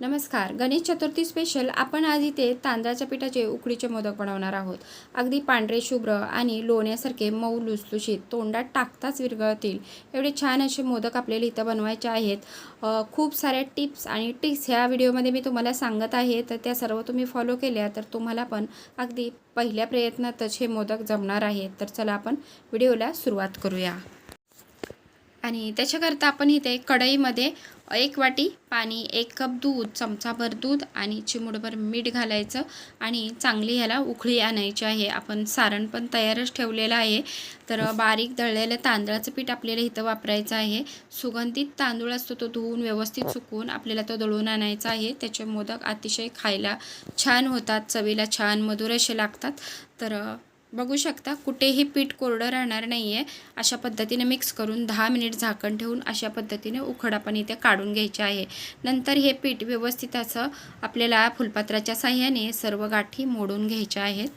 नमस्कार. गणेश चतुर्थी स्पेशल आपण आज इथे तांदळाच्या पिठाचे उकडीचे मोदक बनवणार आहोत. अगदी पांढरे शुभ्र आणि लोण्यासारखे मऊ लुसलुशीत तोंडात टाकताच विरघळतील. एवढे छान असे मोदक आपल्याला इथं बनवायचे आहेत. खूप साऱ्या टिप्स आणि ट्रिक्स ह्या व्हिडिओमध्ये मी तुम्हाला सांगत आहे. तर त्या सर्व तुम्ही फॉलो केल्या तर तुम्हाला पण अगदी पहिल्या प्रयत्नातच हे मोदक जमणार आहेत. तर चला आपण व्हिडिओला सुरुवात करूया. आणि त्याच्याकरता आपण इथे कढईमध्ये एक वाटी पाणी एक कप दूध चमचाभर दूध आणि चिमुडभर मीठ घालायचं आणि चांगली ह्याला उकळी आणायची आहे. आपण सारण पण तयारच ठेवलेलं आहे. तर बारीक दळलेलं तांदळाचं पीठ आपल्याला इथं वापरायचं आहे. सुगंधित तांदूळ असतो तो धुवून व्यवस्थित सुकवून आपल्याला तो दळून आणायचा आहे. त्याचे मोदक अतिशय खायला छान होतात चवीला छान मधुर असे लागतात. तर बघू शकता कुठेही पीठ कोरडं राहणार नाही आहे अशा पद्धतीने मिक्स करून दहा मिनिट झाकण ठेवून अशा पद्धतीने उखड आपण इथे काढून घ्यायचे आहे. नंतर हे पीठ व्यवस्थित असं आपल्याला फुलपात्राच्या साह्याने सर्व गाठी मोडून घ्यायच्या आहेत.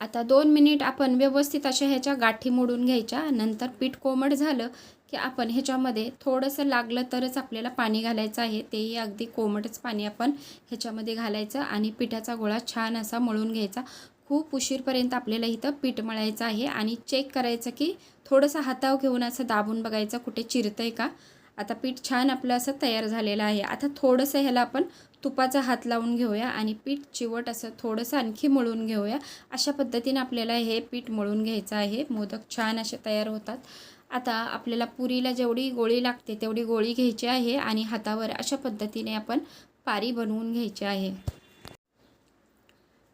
आता दोन मिनिट आपण व्यवस्थित अशा ह्याच्या गाठी मोडून घ्यायच्या. नंतर पीठ कोमट झालं की आपण ह्याच्यामध्ये थोडंसं लागलं तरच आपल्याला पाणी घालायचं आहे. तेही अगदी कोमटच पाणी आपण ह्याच्यामध्ये घालायचं आणि पिठाचा गोळा छान असा मळून घ्यायचा. खूप उशीरपर्यंत आपल्याला इथं पीठ मळायचं आहे आणि चेक करायचं की थोडंसं हाताव घेऊन असं दाबून बघायचं कुठे चिरतं आहे का. आता पीठ छान आपलं असं तयार झालेलं आहे. आता थोडंसं ह्याला आपण तुपाचा हात लावून घेऊया आणि पीठ चिवट असं थोडंसं आणखी मळून घेऊया. अशा पद्धतीने आपल्याला हे पीठ मळून घ्यायचं आहे. मोदक छान असे तयार होतात. आता आपल्याला पुरीला जेवढी गोळी लागते तेवढी गोळी घ्यायची आहे आणि हातावर अशा पद्धतीने आपण पारी बनवून घ्यायची आहे.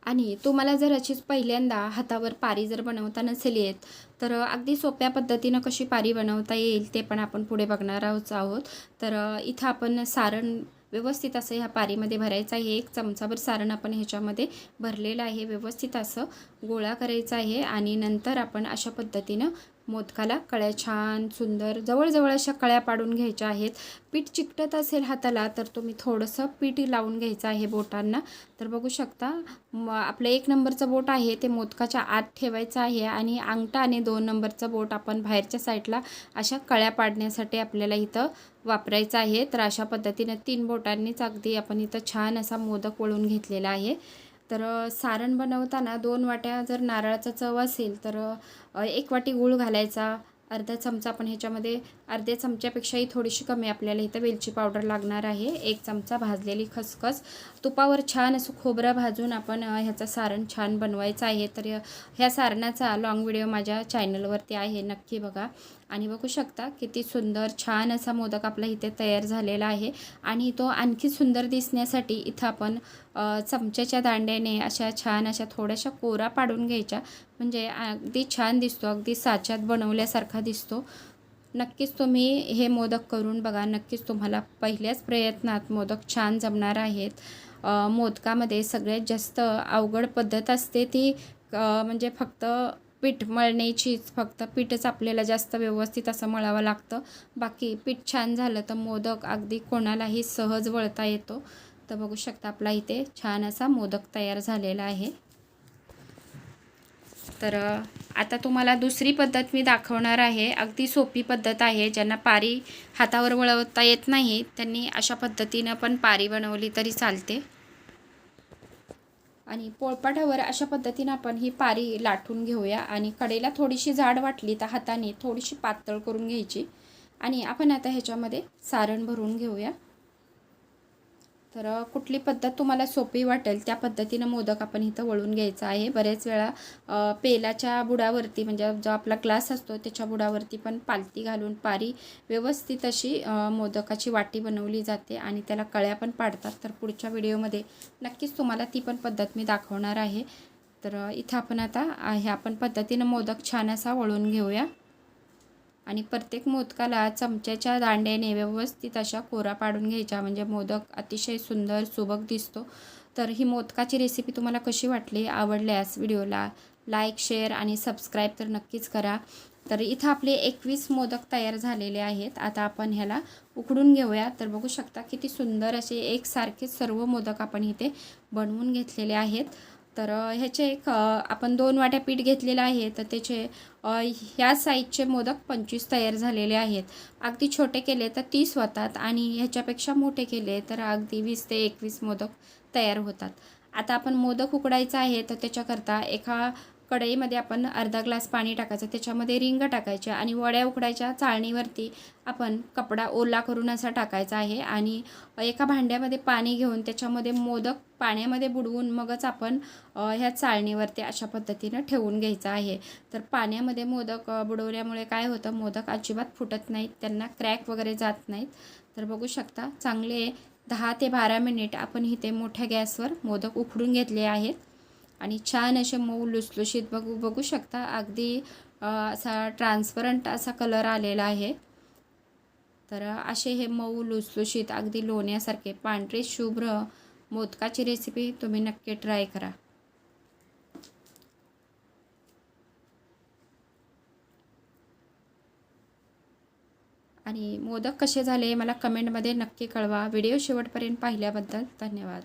आणि तुम्हाला जर अशीच पहिल्यांदा हातावर पारी जर बनवता नसेल येत तर अगदी सोप्या पद्धतीनं कशी पारी बनवता येईल ते पण आपण पुढे बघणार आहोत आहोत. तर इथं आपण सारण व्यवस्थित असं ह्या पारीमध्ये भरायचं आहे. एक चमचाभर सारण आपण ह्याच्यामध्ये भरलेलं आहे. व्यवस्थित असं गोळा करायचं आहे आणि नंतर आपण अशा पद्धतीनं मोदकाला कळ्या छान सुंदर जवळजवळ अशा कळ्या पाडून घ्यायच्या आहेत. पीठ चिकटत असेल हाताला तर तुम्ही थोडंसं पीठ लावून घ्यायचं आहे बोटांना. तर बघू शकता म आपलं एक नंबरचं बोट आहे ते मोदकाच्या आत ठेवायचं आहे आणि अंगठा आणि दोन नंबरचं बोट आपण बाहेरच्या साईडला अशा कळ्या पाडण्यासाठी आपल्याला इथं वापरायचं आहे. तर अशा पद्धतीनं तीन बोटांनीच अगदी आपण इथं छान असा मोदक वळून घेतलेला आहे. तर सारण बनवताना दोन वाट्या जर नारळाचा चव असेल तर एक वाटी गूळ घालायचा. अर्धा चमचा आपण ह्याच्यामध्ये अर्ध्या चमच्यापेक्षाही थोडीशी कमी आपल्याला इथं वेलची पावडर लागणार आहे. एक चमचा भाजलेली खसखस. तुपावर छान असं खोबरं भाजून आपण ह्याचं सारण छान बनवायचं आहे. तर ह्या सारणाचा लॉंग व्हिडिओ माझ्या चॅनलवरती आहे. नक्की बघा. आणि बघू शकता किती सुंदर छान असा मोदक आपला इथे तयार झालेला आहे. आणि तो आणखी सुंदर दिसण्यासाठी इथं आपण चमच्याच्या दांड्याने अशा छान अशा थोड्याशा कोरा पाडून घ्यायच्या. म्हणजे अगदी छान दिसतो अगदी साच्यात बनवल्यासारखा दिसतो. नक्कीच तुम्ही हे मोदक करून बघा. नक्कीच तुम्हाला पहिल्याच प्रयत्नात मोदक छान जमणार आहेत. मोदकामध्ये सगळ्यात जास्त अवघड पद्धत असते ती म्हणजे फक्त पीठ मळण्याचीच फक्त. पीठच आपल्याला जास्त व्यवस्थित असं मळावं लागतं. बाकी पीठ छान झालं तर मोदक अगदी कोणालाही सहज वळता येतो. तर बघू शकता आपला इथे छान असा मोदक तयार झालेला आहे. तर आता तुम्हाला दुसरी पद्धत मी दाखवणार आहे. अगदी सोपी पद्धत आहे. ज्यांना पारी हातावर वळवता येत नाही त्यांनी अशा पद्धतीनं पण पारी बनवली तरी चालते. आणि पोळपाटावर अशा पद्धतीनं आपण ही पारी लाटून घेऊया आणि कडेला थोडीशी जाड वाटली तर हाताने थोडीशी पातळ करून घ्यायची. आणि आपण आता ह्याच्यामध्ये सारण भरून घेऊया. तर कुठली पद्धत तुम्हाला सोपी वाटेल त्या पद्धतीनं मोदक आपण इथं वळून घ्यायचं आहे. बरेच वेळा पेलाच्या बुडावरती म्हणजे जो आपला ग्लास असतो त्याच्या बुडावरती पण पालती घालून पारी व्यवस्थित अशी मोदकाची वाटी बनवली जाते आणि त्याला कळ्या पण पाडतात. तर पुढच्या व्हिडिओमध्ये नक्कीच तुम्हाला ती पण पद्धत मी दाखवणार आहे. तर इथं आपण आता ह्या आपण पद्धतीनं मोदक छान असा वळून घेऊया. आणि प्रत्येक मोदकाला चमच्याच्या दांड्याने व्यवस्थित अशा कोरा पाडून घ्यायच्या. म्हणजे मोदक अतिशय सुंदर सुबक दिसतो. तर ही मोदकाची रेसिपी तुम्हाला कशी वाटली आवडल्यास व्हिडिओला लाईक शेअर आणि सबस्क्राईब तर नक्कीच करा. तर इथं आपले एकवीस मोदक तयार झालेले आहेत. आता आपण ह्याला उकडून घेऊया. तर बघू शकता किती सुंदर असे एकसारखे सर्व मोदक आपण इथे बनवून घेतलेले आहेत. तर ह्याचे एक आपण दोन वाट्या पीठ घेतलेलं आहे. तर त्याचे ह्या साईजचे मोदक पंचवीस तयार झालेले आहेत. अगदी छोटे केले तर तीस होतात आणि ह्याच्यापेक्षा मोठे केले तर अगदी वीस ते एकवीस मोदक तयार होतात. आता आपण मोदक उकडायचा आहे तर त्याच्याकरता एका कढईमध्ये आपण अर्धा ग्लास पाणी टाकायचं त्याच्यामध्ये रिंग टाकायचे आणि वड्या उकडायच्या चाळणीवरती आपण कपडा ओला करून असा टाकायचा आहे आणि एका भांड्यामध्ये पाणी घेऊन त्याच्यामध्ये मोदक पाण्यामध्ये बुडवून मगच आपण ह्या चाळणीवरती अशा पद्धतीनं ठेवून घ्यायचं आहे. तर पाण्यामध्ये मोदक बुडवल्यामुळे काय होतं मोदक अजिबात फुटत नाहीत त्यांना क्रॅक वगैरे जात नाहीत. तर बघू शकता चांगले दहा ते बारा मिनिट आपण इथे मोठ्या गॅसवर मोदक उकडून घेतले आहेत. आणि छान असे मऊ लुसलुशीत बघू बघू शकता. अगदी असा ट्रान्सपरंट असा कलर आलेला आहे. तर असे हे मऊ लुसलुशीत अगदी लोण्यासारखे पांढरे शुभ्र मोदकाची रेसिपी तुम्ही नक्की ट्राय करा. आणि मोदक कसे झाले मला कमेंटमध्ये नक्की कळवा. व्हिडिओ शेवटपर्यंत पाहिल्याबद्दल धन्यवाद.